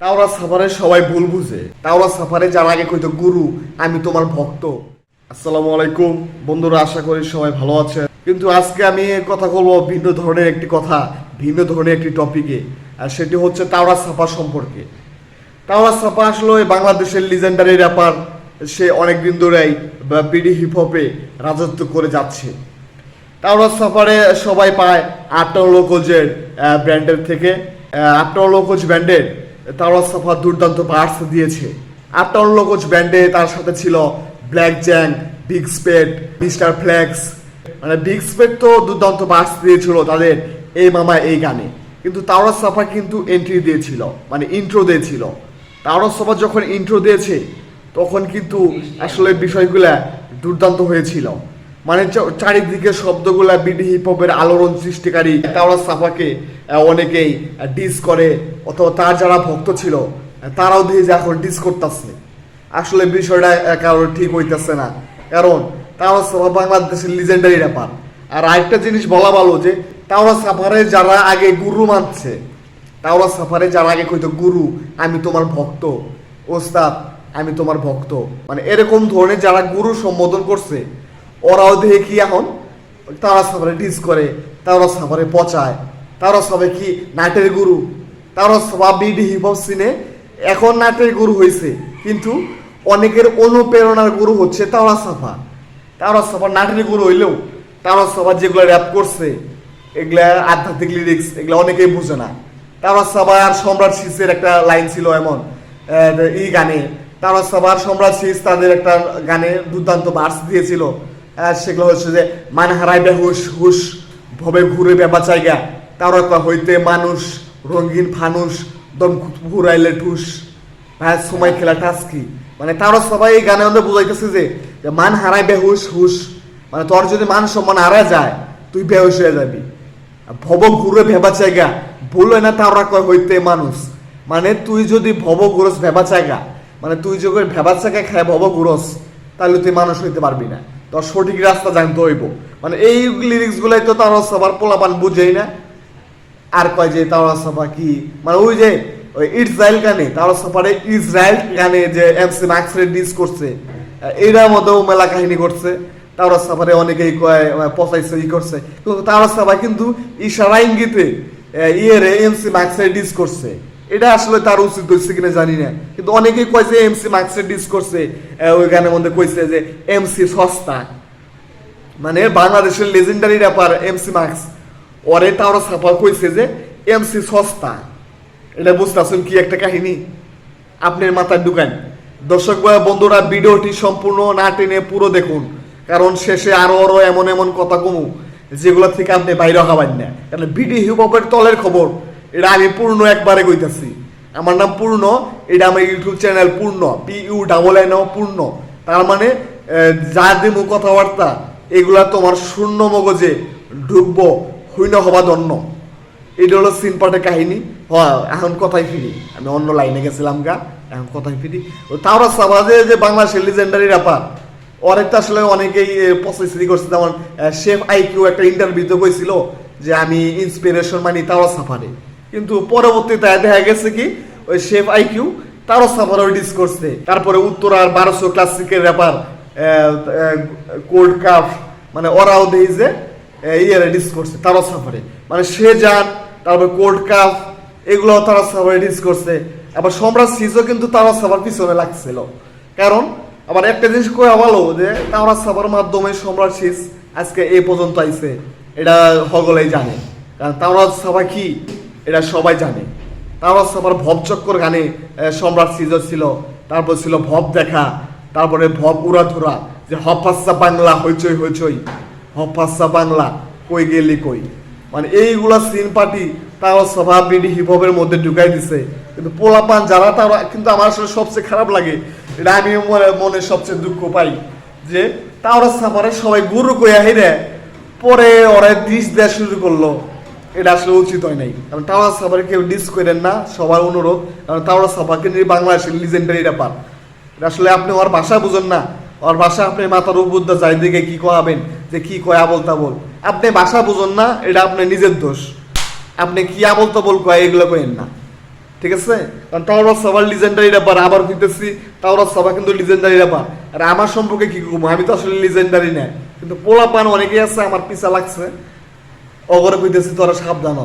তাওরা সাফারে সবাই ভুল বুঝে। তাওরা সাফারে যার আগে কইতো, গুরু, আমি তোমার ভক্ত। আসসালামু আলাইকুম। বন্ধুরা, আশা করি সবাই ভালো আছে কিন্তু আজকে আমি কথা বলব ভিন্ন ধরনের একটি কথা, ভিন্ন ধরনের একটি টপিকে আর সেটি হচ্ছে তাওরা সাফা সম্পর্কে। তাওরা সাফা আসলে বাংলাদেশের লিজেন্ডারি র্যাপার সে অনেকদিন ধরেই বিডি হিপ হপে রাজত্ব করে যাচ্ছে। তাওরা সাফারে সবাই পায় আটটা লোকজের ব্র্যান্ডের থেকে আটটা লোকজ ব্র্যান্ডের তাওরা সাফা দুর্দান্ত পার্স দিয়েছে। আটটা লোকজ ব্যান্ডে তার সাথে ছিল black Jung big স্পেড mister flex মানে বিগ স্পেড তো দুর্দান্ত পার্স দিয়েছিল তাদের এই মামা এই গানে। কিন্তু তাওরা সাফা কিন্তু এন্ট্রি দিয়েছিল মানে ইন্ট্রো দিয়েছিল। তাওরা সাফা যখন ইন্ট্রো দিয়েছে, তখন কিন্তু আসলে বিষয়গুলা দুর্দান্ত হয়েছিল। মানে চারিদিকে শব্দগুলা বিডি হিপহপের আলোড়ন সৃষ্টিকারী তাওরা সাফাকে অনেকেই ডিস করে, অথবা তার যারা ভক্ত ছিল তারাও দিয়ে যে এখন ডিস করতেছে। আসলে বিষয়টা কারোর ঠিক হইতেছে না। কারণ তাওরা সাফা বাংলাদেশের লিজেন্ডারি ব্যাপার আর আরেকটা জিনিস বলা ভালো যে, তাওরা সাফারে যারা আগে গুরু মানছে, তাওরা সাফারে যারা আগে কইতো, গুরু, আমি তোমার ভক্ত। ওস্তাদ, আমি তোমার ভক্ত। মানে এরকম ধরনের যারা গুরু সম্বোধন করছে ওরাও দেখে কি এখন? তারা সাফারে ডিস করে, তারা সাফারে পচায়, তারা সবাই কি নাটের গুরু? তারা সবা বিডি হিপ হপ সিনে এখন নাটের গুরু হয়েছে, কিন্তু অনেকের অনুপ্রেরণার গুরু হচ্ছে তাওরা সাফা। তাওরা সাফা নাটের গুরু হইলেও তারা সবার যেগুলো র্যাপ করছে, এগুলা আধ্যাত্মিক লিরিক্স এগুলো অনেকেই বুঝে না। তারা সবার সম্রাট শীষের একটা লাইন ছিল এমন এই গানে। তারা সবার সম্রাট শীষ তাদের একটা গানে দুর্দান্ত বার্স দিয়েছিল সেগুলো হচ্ছে যে মান হারাই বেহুশ হুশ, ভবে ঘুরে বেবা জায়গা তারা হইতে মানুষ, রঙিন ফানুষ, দম ঘুরাইলে ঠুস। ভাই, সময় খেলা টাস্কি মানে তারা সবাই এই গানে আমাদের বুঝাইতেছে যে মান হারাই বেহুশ হুশ। মানে তোর যদি মান সম্মান হারা যায়, তুই বেহুশ হয়ে যাবি। ভব ঘুরে ভেবা জায়গা বলল না তারা কয় হইতে মানুষ। মানে তুই যদি ভব ঘুরস, ভেবা জায়গা মানে তুই যদি ভেবা জায়গা খায় ভব ঘুরস, তাহলে তুই মানুষ হইতে পারবি না। তোর সঠিক রাস্তা জানতে হইব। মানে এই লিরিক্স গুলাই তো তার সবার পোলাপান বুঝেই না। আর কয় যে তাওরা সাফা কি? মানে ওই যে ওই ইসরায়েল গানে সাফারে ইসরায়েল গানে যে এমসি ম্যাক্সরে ডিস করছে এটার মধ্যেও মেলা কাহিনী করছে। তাওরা সাফারে অনেকেই কয় পচাইছে ই করছে। কিন্তু তাওরা সাফা কিন্তু ইশারা ইঙ্গিতে আহ, ইয়েরে এমসি ম্যাক্সরে ডিস করছে। এটা আসলে তার উচিত হয়েছে কিনা জানি না। কিন্তু অনেকেই কয় যে এমসি ম্যাক্সরে ডিস করছে ওই গানের মধ্যে কইছে যে এমসি সস্তা। মানে বাংলাদেশের লেজেন্ডারি র্যাপার এমসি মার্কস ওরে তাওরা সাফা কইছে যে এমসি সস্তা। এটা বুঝতেছেন কি একটা কাহিনী? আপনার মাথার ঢুকান দর্শক বন্ধুরা, ভিডিওটি সম্পূর্ণ না টেনে পুরো দেখুন। কারণ শেষে আরও আরও এমন এমন কথা কমু, যেগুলো থেকে আপনি বাইরে হবেন না। কারণ বিডি হিপহপের তলের খবর। এটা আমি পূর্ণ একবারে কইতাছি। আমার নাম পূর্ণ, এটা আমার YouTube channel Purno P U double N O Purno. তার মানে যা দিমু কথাবার্তা, এগুলা তোমার শূন্য মগজে ঢুকবো, হইন হবা দন্য এটা হলো সিন পার্টের কাহিনী। হ্যাঁ এখন কথাই ফিরি। আমি অন্য লাইনে গেছিলাম গা, এখন কথাই ফিরি। ও তাওরা সাবাজে যে বাংলাদেশের লিজেন্ডারি ব্যাপার অনেকটা আসলে অনেকেই পসিসি করছে। যেমন শেফ আইকিউ একটা ইন্টারভিউতে কইছিল যে, আমি ইন্সপিরেশন মানি তাওরা সাফারে কিন্তু পরবর্তীতে দেখা গেছে কি, ওই শেফ আইকিউ তারও সাফারও ডিস করছে। তারপরে উত্তরার বারোশো ক্লাসিকের ব্যাপার কোল্ড কাপ মানে ওরাও দেই যে ইয়ে ডিস করছে, তারও সাফারে। মানে সে যান, তারপরে কোল্ড কাপ এগুলো তারা সাফারে ডিস করছে। আবার সম্রাট সিজও কিন্তু তারা সাফার পিছনে লাগছিল। কারণ, আবার একটা জিনিস কয়ে ভালো যে, তারা সাফার মাধ্যমে সম্রাট সিজ আজকে এই পর্যন্ত আইছে। এটা সকলেই জানে। কারণ তারা সাফা কি? এটা সবাই জানে। তারপর সবার ভব চক্কর গানে সম্রাট সিজর ছিল, তারপর ছিল ভব দেখা, তারপরে ভব উড়াধুরা যে হফাসা বাংলা, হইচই হইচই। হফাসা বাংলা, কই গেলি কই? মানে এইগুলা সিন পার্টি তাও সভা বিডি হিপ হপের মধ্যে ঢুকাই দিছে। কিন্তু পোলাপান যারা, তারা কিন্তু আমার আসলে সবচেয়ে খারাপ লাগে। এটা আমি মনে সবচেয়ে দুঃখ পাই যে তাওরা সাফারে সবাই গুরু কইয়া হেরে পরে ওরা দিস দেওয়া শুরু করল। এটা আসলে উচিত হয় নাই। কারণ টাওয়ার সাফারে কেউ ডিস করেন না, সবার অনুরোধ। কারণ টাওয়ার সাফাকে নিয়ে বাংলাদেশের লিজেন্ডারি ব্যাপার এটা আসলে আপনি ওর ভাষা বুঝেন না। ওর ভাষা আপনি মাথার উপর যাই দিকে কি কহাবেন যে কি কয় আবল তাবল আপনি ভাষা বুঝেন না, এটা আপনি নিজের দোষ। আপনি কি আবল তাবল কয়, এগুলো কয়েন না। ঠিক আছে? কারণ তাওরা সবার লিজেন্ডারি ব্যাপার আবার কইতেছি তাওরা সবার কিন্তু লিজেন্ডারি ব্যাপার আর আমার সম্পর্কে কি করব আমি তো আসলে লিজেন্ডারি না। কিন্তু পোলাপান অনেকেই আছে, আমার পিছা লাগছে। অগরে কইতেছি, তোরা সাবধান।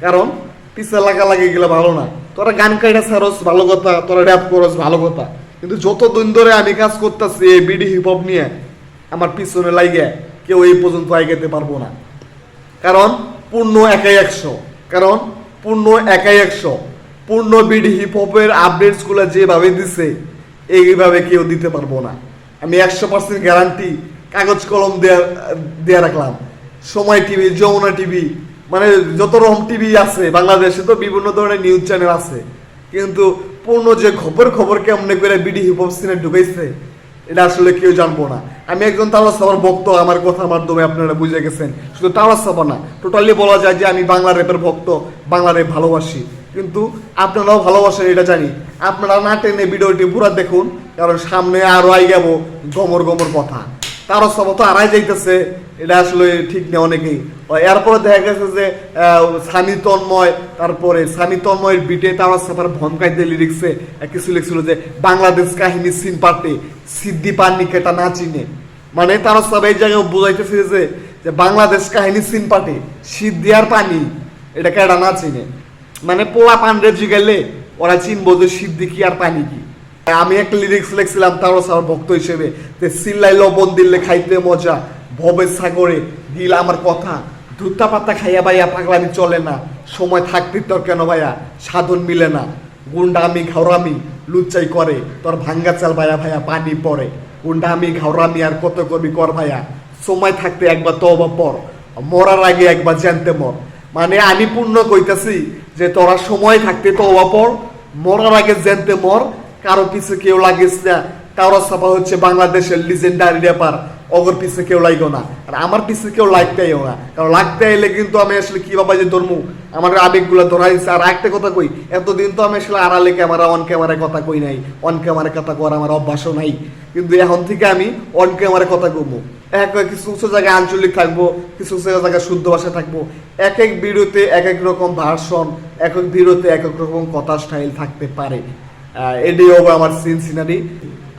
কারণ পিছে লাগা লাগে গেলে ভালো না। তোরা গান কাইটা ছাড়স, ভালো কথা। তোরা র্যাপ করস, ভালো কথা। কিন্তু যত দিন ধরে আমি কাজ করতেছি এই বিডি হিপ হপ নিয়ে, আমার পিছনে লাগে কেউ এই পর্যন্ত আগাইতে পারব না। কারণ পূর্ণ একাই একশো। কারণ পূর্ণ একাই একশো। পূর্ণ বিডি হিপ হপের আপডেটসগুলো যেভাবে দিছে, এইভাবে কেউ দিতে পারব না। আমি একশো পার্সেন্ট গ্যারান্টি কাগজ কলম দেয়া দেয়া রাখলাম। সময় টিভি, যমুনা টিভি মানে যত রকম টিভি আছে, বাংলাদেশে তো বিভিন্ন ধরনের নিউজ চ্যানেল আছে। কিন্তু পূর্ণ যে খবর খবর কেমনে করে বিডি হিপ সিনে ঢুকাইছে, এটা আসলে কেউ জানব না। আমি একজন তাওয়া সাবার ভক্ত, আমার কথার মাধ্যমে আপনারা বুঝে গেছেন। শুধু তাওয়া সাবা না টোটালি বলা যায় যে আমি বাংলা র্যাপের ভক্ত, বাংলা র্যাপ ভালোবাসি। কিন্তু আপনারাও ভালোবাসেন, এটা জানি। আপনারা না টেনে ভিডিওটি পুরা দেখুন, কারণ সামনে আরও আই যাব গমর গমর কথা। তারও সব তো আড়াই যাইতেছে। এটা আসলে ঠিক নেই অনেকেই। এরপরে দেখা গেছে যে সানি তন্ময়, তারপরে সানি তন্ময়ের বিটে তারা সাফার ভনকাইতে লিরিক্সে কিছু লিখছিল যে, বাংলাদেশ কাহিনী সিন পার্টে সিদ্ধি পাননি কেটা না চিনে। মানে তারা সব এই জায়গায় বুঝাইতেছে যে যে বাংলাদেশ কাহিনী সিন পার্টে সিদ্ধি আর পানি, এটা কেটা না চিনে? মানে পোলা পান্ডে জিগাইলে ওরা চিনবো যে সিদ্ধি কি আর পানি কি। আমি একটা লিরিক্স লিখছিলাম তারও সার ভক্ত হিসেবে, যে সিল্লাই লবণ দিলে খাইতে মজা, ভবে সাগরে দিল আমার কথা ধুত্তা পাতা খাইয়া ভাইয়া পাগলামি চলে না, সময় থাকতে তোর কেন ভাইয়া, সাধন মিলে না গুন্ডামি ঘাওরামি লুচ্চাই করে, তোর ভাঙ্গা চাল ভাইয়া ভাইয়া পানি পড়ে গুন্ডামি ঘাওরামি আর কত কবি কর ভাইয়া, সময় থাকতে একবার তবা পর, মরার আগে একবার জানতে মর মানে আমি পূর্ণ কইতাছি যে তোরা সময় থাকতে তবা পর, মরার আগে জানতে মর কারও পিছে কেউ লাগিস না। কারও সাফা হচ্ছে বাংলাদেশের লিজেন্ডারি ব্যাপার অগর পিছে কেউ লাগো না। আর আমার পিছে কেউ লাগতেইও না। কারণ লাগতে এলে কিন্তু আমি আসলে কি বাবা যে ধর্ম? আমার আবেগগুলো ধরাইছে আর একটা কথা কই, এতদিন তো আমি আসলে আড়ালে ক্যামেরা অন ক্যামেরায় কথা কই নাই। অন ক্যামেরায় কথা করার আমার অভ্যাসও নাই। কিন্তু এখন থেকে আমি অন ক্যামেরায় কথা কমু এক এক কিছু কিছু জায়গায় আঞ্চলিক থাকব, কিছু কিছু জায়গায় শুদ্ধ ভাষা থাকব। এক এক ভিডিওতে এক এক রকম ভার্সন এক এক ভিডিওতে এক এক রকম কথা স্টাইল থাকতে পারে। এটাই হবে আমার সিন সিনারি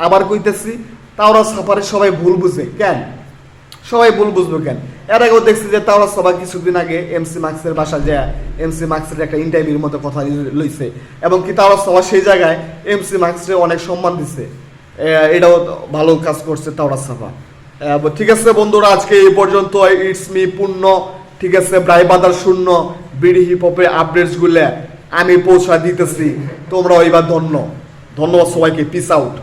আবার কইতেছি তাওরা সাফারে সবাই ভুল বুঝে, কেন? সবাই ভুল বুঝব কেন? এর আগেও দেখছি যে তাওরা সবাই কিছুদিন আগে এমসি মার্কসের বাসা যায় এমসি মার্কসের একটা ইন্টারভিউর মতো কথা লইছে। এবং কি তাওরা সবাই সেই জায়গায় এমসি মার্কসের অনেক সম্মান দিছে। এটাও ভালো কাজ করছে তাওরা সাফা ঠিক আছে বন্ধুরা, আজকে এই পর্যন্ত। ইটস মি পূর্ণ ঠিক আছে ব্রাই বাদার শূন্য। বিডি হিপ হপের আপডেটসগুলো আমি পৌঁছা দিতেছি। তোমরা এবার ধন্য। ধন্যবাদ সবাইকে পিস আউট